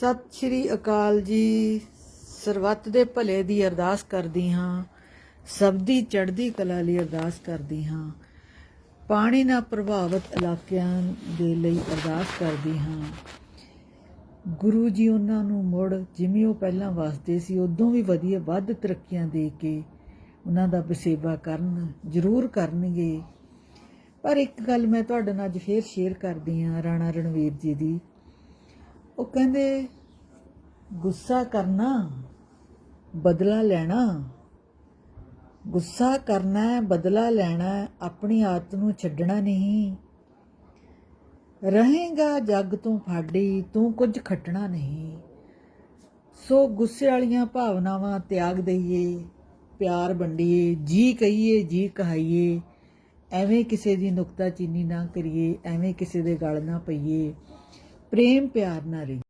ਸਤਿ ਸ਼੍ਰੀ ਅਕਾਲ ਜੀ। ਸਰਬੱਤ ਦੇ ਭਲੇ ਦੀ ਅਰਦਾਸ ਕਰਦੀ ਹਾਂ। ਸਭ ਦੀ ਚੜ੍ਹਦੀ ਕਲਾ ਲਈ ਅਰਦਾਸ ਕਰਦੀ ਹਾਂ। ਪਾਣੀ ਨਾਲ ਪ੍ਰਭਾਵਿਤ ਇਲਾਕਿਆਂ ਦੇ ਲਈ ਅਰਦਾਸ ਕਰਦੀ ਹਾਂ। ਗੁਰੂ ਜੀ ਉਹਨਾਂ ਨੂੰ ਮੁੜ ਜਿਵੇਂ ਉਹ ਪਹਿਲਾਂ ਵਸਦੇ ਸੀ, ਉਦੋਂ ਵੀ ਵਧੀਆ ਵੱਧ ਤਰੱਕੀਆਂ ਦੇ ਕੇ ਉਹਨਾਂ ਦਾ ਬਸੇਵਾ ਕਰਨ, ਜ਼ਰੂਰ ਕਰਨਗੇ। ਪਰ ਇੱਕ ਗੱਲ ਮੈਂ ਤੁਹਾਡੇ ਨਾਲ ਅੱਜ ਫੇਰ ਸ਼ੇਅਰ ਕਰਦੀ ਹਾਂ, ਰਾਣਾ ਰਣਵੀਰ ਜੀ ਦੀ। ਉਹ ਕਹਿੰਦੇ ਗੁੱਸਾ ਕਰਨਾ ਬਦਲਾ ਲੈਣਾ। ਗੁੱਸਾ ਕਰਨਾ ਹੈ ਬਦਲਾ ਲੈਣਾ ਹੈ, ਆਪਣੀ ਆਦਤ ਨੂੰ ਛੱਡਣਾ ਨਹੀਂ। ਰਹੇਗਾ ਜੱਗ ਤੋਂ ਫਾੜੀ ਤੂੰ ਕੁਝ ਖੱਟਣਾ ਨਹੀਂ। ਸੋ ਗੁੱਸੇ ਵਾਲੀਆਂ ਭਾਵਨਾਵਾਂ ਤਿਆਗ ਦਈਏ ਪਿਆਰ ਵੰਡੀਏ ਜੀ ਕਹੀਏ ਜੀ ਕਹਾਈਏ। ਐਵੇਂ ਕਿਸੇ ਦੀ ਨੁਕਤਾਚੀਨੀ ਨਾ ਕਰੀਏ ਐਵੇਂ ਕਿਸੇ ਦੇ ਗਲ ਨਾ ਪਈਏ। ਪ੍ਰੇਮ ਪਿਆਰ ਨਾਲ ਰਹੀਏ